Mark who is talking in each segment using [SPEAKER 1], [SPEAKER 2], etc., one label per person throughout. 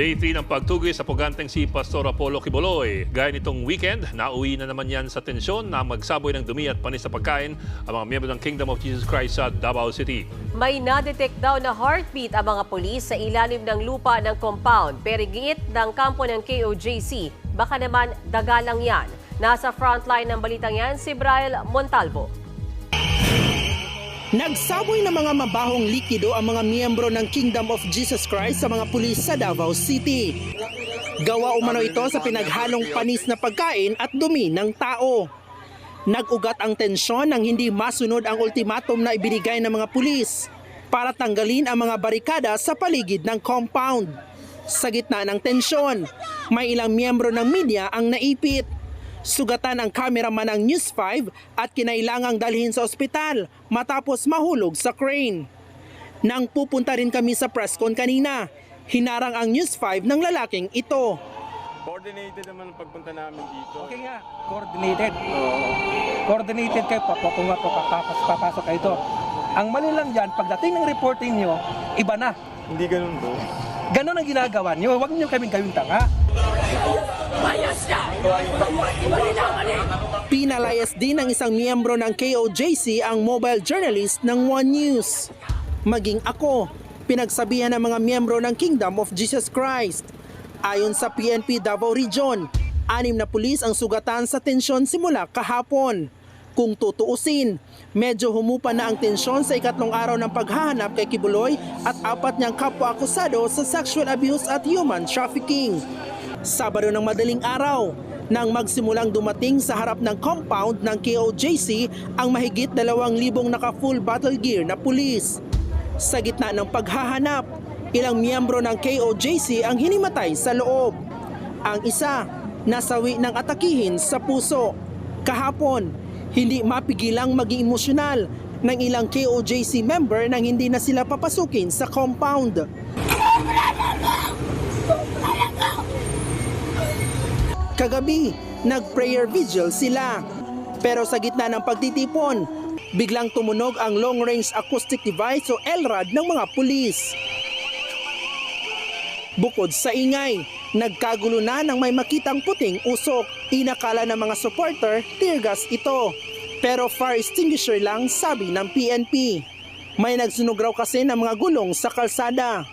[SPEAKER 1] Day 3 ng pagtugoy sa puganteng si Pastor Apollo Kiboloy. Gaya nitong weekend, nauwi na naman yan sa tensyon na magsaboy ng dumi at panis sa pagkain ang mga miyembro ng Kingdom of Jesus Christ sa Davao City.
[SPEAKER 2] May na-detect daw na heartbeat ang mga pulis sa ilalim ng lupa ng compound. Pero giit ng kampo ng KOJC, baka naman dagalang yan. Nasa frontline ng balitang yan si Brian Montalvo.
[SPEAKER 3] Nagsaboy ng mga mabahong likido ang mga miyembro ng Kingdom of Jesus Christ sa mga pulis sa Davao City. Gawa umano ito sa pinaghalong panis na pagkain at dumi ng tao. Nag-ugat ang tensyon nang hindi masunod ang ultimatum na ibinigay ng mga pulis para tanggalin ang mga barikada sa paligid ng compound. Sa gitna ng tensyon, may ilang miyembro ng media ang naipit. Sugatan ang cameraman ng News 5 at kinailangang dalhin sa ospital matapos mahulog sa crane. Nang pupunta rin kami sa press con kanina, hinarang ang News 5 ng lalaking ito.
[SPEAKER 4] Coordinated naman ang pagpunta namin dito.
[SPEAKER 5] Okay nga, coordinated. Coordinated kayo, pap- kung nga po papasok, papasok kayo ito. Ang mali lang dyan, pagdating ng reporting nyo, iba na.
[SPEAKER 4] Hindi ganun bro.
[SPEAKER 5] Ganon ang ginagawa nyo. Huwag nyo kaming gawing tanga.
[SPEAKER 3] Pinalayas din ng isang miyembro ng KOJC ang mobile journalist ng One News. Maging ako, pinagsabihan ng mga miyembro ng Kingdom of Jesus Christ. Ayon sa PNP Davao Region, anim na pulis ang sugatan sa tensyon simula kahapon. Kung tutuusin, medyo humupa na ang tensyon sa ikatlong araw ng paghahanap kay Kibuloy at apat niyang kapwa-akusado sa sexual abuse at human trafficking. Sabado ng madaling araw, nang magsimulang dumating sa harap ng compound ng KOJC ang mahigit dalawang libong naka-full battle gear na pulis. Sa gitna ng paghahanap, ilang miyembro ng KOJC ang hinimatay sa loob. Ang isa, nasawi ng atakihin sa puso. Kahapon, hindi mapigilang maging emosyonal ng ilang KOJC member nang hindi na sila papasukin sa compound. Kagabi, nag-prayer vigil sila. Pero sa gitna ng pagtitipon, biglang tumunog ang long-range acoustic device o LRAD ng mga pulis. Bukod sa ingay, nagkagulo na nang may makitang puting usok. Inakala ng mga supporter, tear gas ito. Pero fire extinguisher lang sabi ng PNP. May nagsunog raw kasi ng mga gulong sa kalsada.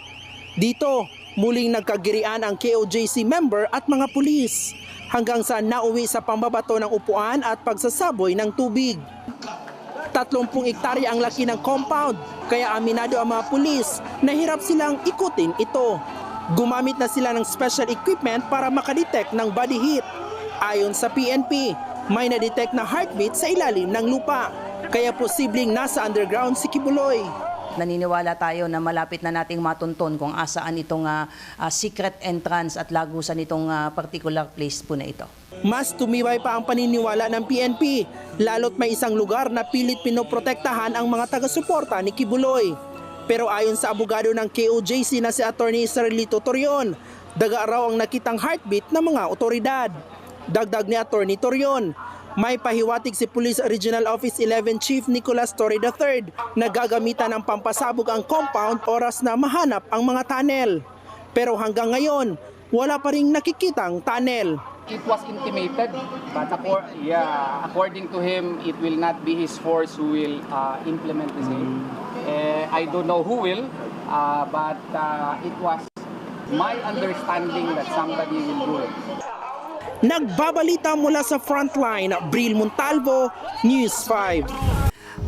[SPEAKER 3] Dito, muling nagkagirian ang KOJC member at mga pulis hanggang sa nauwi sa pambabato ng upuan at pagsasaboy ng tubig. 30 ektarya ang laki ng compound, kaya aminado ang mga pulis na hirap silang ikutin ito. Gumamit na sila ng special equipment para makadetect ng body heat. Ayon sa PNP, may na-detect na heartbeat sa ilalim ng lupa, kaya posibleng nasa underground si Kibuloy.
[SPEAKER 6] Naniniwala tayo na malapit na nating matunton kung asaan itong ah, ah, secret entrance at lagusan itong ah, particular place po na ito.
[SPEAKER 3] Mas tumiway pa ang paniniwala ng PNP, lalo't may isang lugar na pilit pinoprotektahan ang mga taga-suporta ni Kibuloy. Pero ayon sa abogado ng KOJC na si Attorney Sarlito Torion, daga raw ang nakitang heartbeat ng mga otoridad. Dagdag ni Attorney Torion, may pahiwatig si Police Regional Office 11 Chief Nicolas Torre III na gagamitan ng pampasabog ang compound oras na mahanap ang mga tunnel. Pero hanggang ngayon, wala pa ring nakikitang tunnel.
[SPEAKER 7] it was intimated, but accor- yeah, according to him, it will not be his force who will uh, implement the same. Eh, I don't know who will, uh, but uh, it was my understanding that somebody will do it.
[SPEAKER 3] Nagbabalita mula sa frontline, Bril Montalvo, News 5.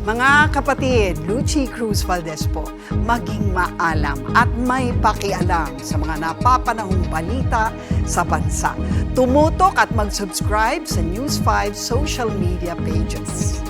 [SPEAKER 8] Mga kapatid, Lucy Cruz Valdez po, maging maalam at may pakialam sa mga napapanahong balita sa bansa. Tumutok at mag-subscribe sa News 5 social media pages.